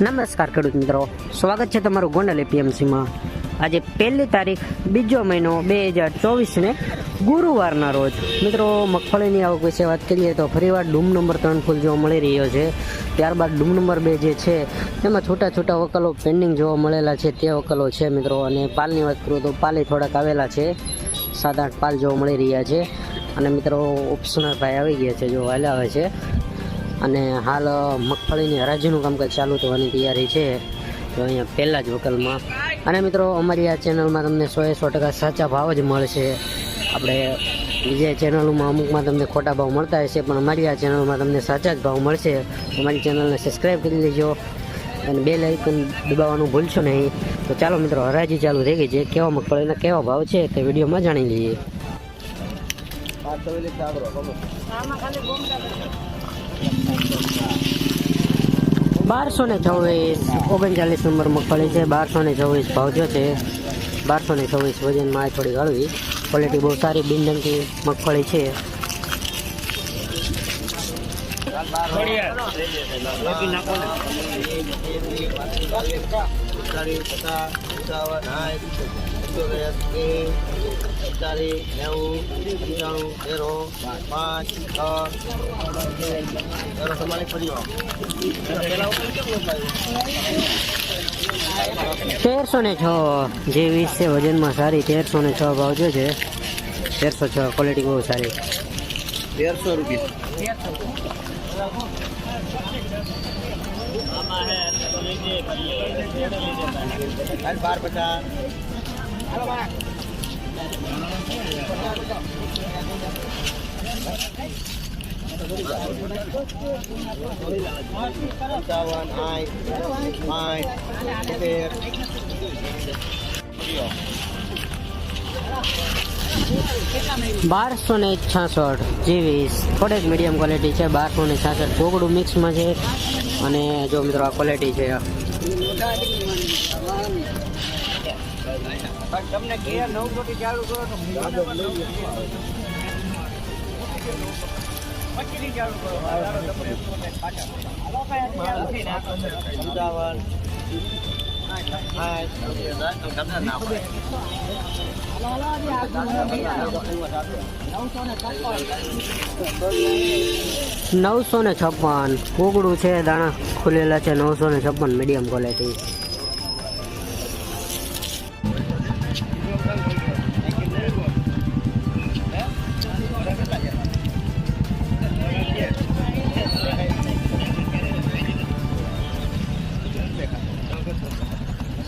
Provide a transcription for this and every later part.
નમસ્કાર ખેડૂત મિત્રો. સ્વાગત છે તમારું ગોંડલ એપીએમસીમાં. આજે પહેલી તારીખ, બીજો મહિનો બે હજાર ચોવીસને ગુરુવારના રોજ. મિત્રો, મગફળીની આવક વિશે વાત કરીએ તો ફરીવાર ડૂમ નંબર ત્રણ ફૂલ જોવા મળી રહ્યો છે. ત્યારબાદ ડૂમ નંબર બે જે છે તેમાં છૂટા છૂટા વકલો પેન્ડિંગ જોવા મળેલા છે. તે વકલો છે મિત્રો, અને પાલની વાત કરું તો પાલી થોડાક આવેલા છે. સાત આઠ પાલ જોવા મળી રહ્યા છે. અને મિત્રો ઓપ્શનર આવી ગયા છે, જો હાલ્યા આવે છે. અને હાલ મગફળીની હરાજીનું કામકાજ ચાલુ થવાની તૈયારી છે. તો અહીંયા પહેલાં જ વકલમાં. અને મિત્રો અમારી આ ચેનલમાં તમને સો એ સો ટકા સાચા ભાવ જ મળશે. આપણે બીજા ચેનલોમાં અમુકમાં તમને ખોટા ભાવ મળતા હશે પણ અમારી આ ચેનલમાં તમને સાચા જ ભાવ મળશે. અમારી ચેનલને સબસ્ક્રાઈબ કરી લેજો અને બે લાઇકન દબાવવાનું ભૂલશો નહીં. તો ચાલો મિત્રો હરાજી ચાલુ થઈ ગઈ છે. કેવા મગફળીના કેવા ભાવ છે તે વિડીયોમાં જાણી લઈએ. બારસો ને છવ્વીસ, ઓગણચાલીસ નંબર મગફળી છે. બારસો ને છવ્વીસ ભાવ જો છે. બારસો ને છવ્વીસ વજનમાં થોડી હળવી ક્વોલિટી બહુ સારી બિનડંકી મગફળી છે. તેરસો ને છ જે વીસ છે વજનમાં સારી તેરસો ને છ ભાવ જો છે તેરસો છ ક્વોલિટી બહુ સારી. તેરસો રૂપિયા. બાર પચાસ પંચાવન આઠ આઠ તેર બારસો ને છાસઠ જેવીસ. થોડીક મીડિયમ ક્વોલિટી છે બારસો ને છાસઠ. ગોગડું મિક્સમાં છે. અને જો મિત્રો આ ક્વોલિટી છે. તમને ચાલુ કરો તો નવસો ને છપ્પન. કોગડું છે દાણા ખુલેલા છે નવસો ને છપ્પન મીડિયમ ક્વોલિટી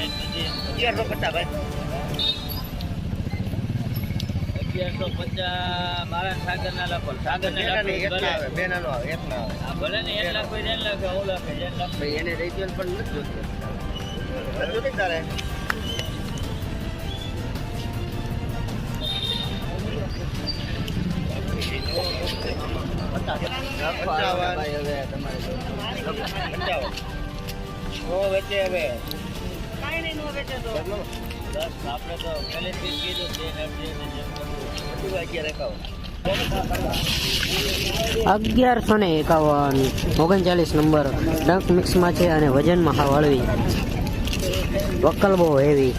અગિયારસો પચાસ ભાઈ અગિયારસો પચાસ મારા સાગર ના લખો સાગર ને ના આવે બે ના આવે એક ના આવે આ ભલે ને એક લાખ હોય એક લાખ ઓલા કે એક લાખ એને રેજ્યુઅલ પણ નથી જોતું નથી તારે પંચાવન હવે અગિયાર એકાવન અગિયારસો ને એકાવન, ઓગણચાલીસ નંબર ડંક મિક્સમાં છે અને વજનમાં હા વળવી. વકલ બહુ હેવી